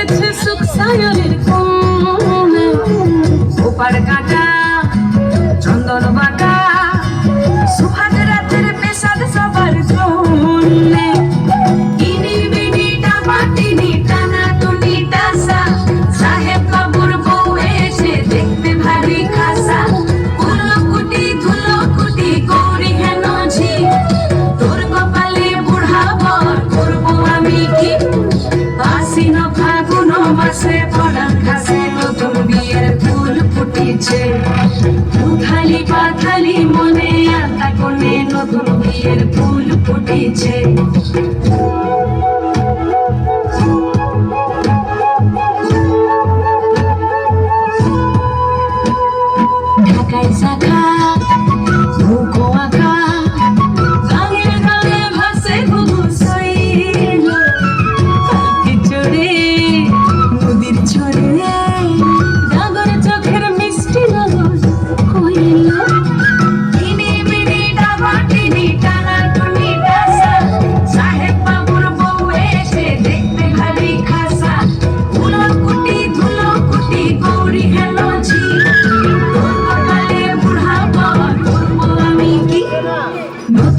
গেছে সুখ সাগরের কোন ওপার কাটা চন্দন বাটা উঠছে উথালি পাথালি মনে আঁকা কোণে নতুন বিয়ের ফুল ফুটেছে।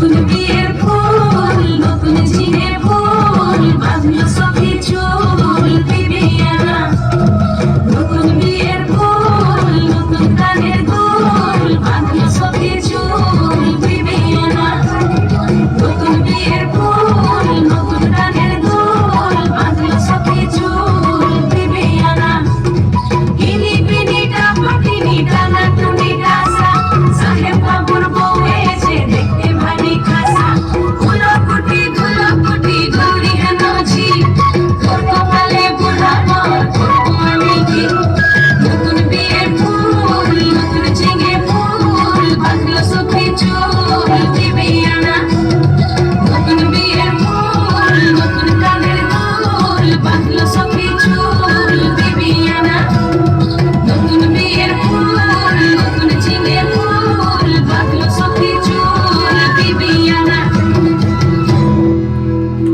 নতুন বিয়ের ফুল নতুন জিনে ফুল বাঁধলো সখী চুল পিবিয়ানা নতুন বিয়ের ফুল নতুন কানের দুল বাঁধলো সখী চুল পিবিয়ানা নতুন বিয়ের ফুল নতুন কানের দুল বাঁধলো সখী চুল পিবিয়ানা কিনি পিনি ডাপাটিনি ডানা টুনি ডাসা সাহেব বাবুর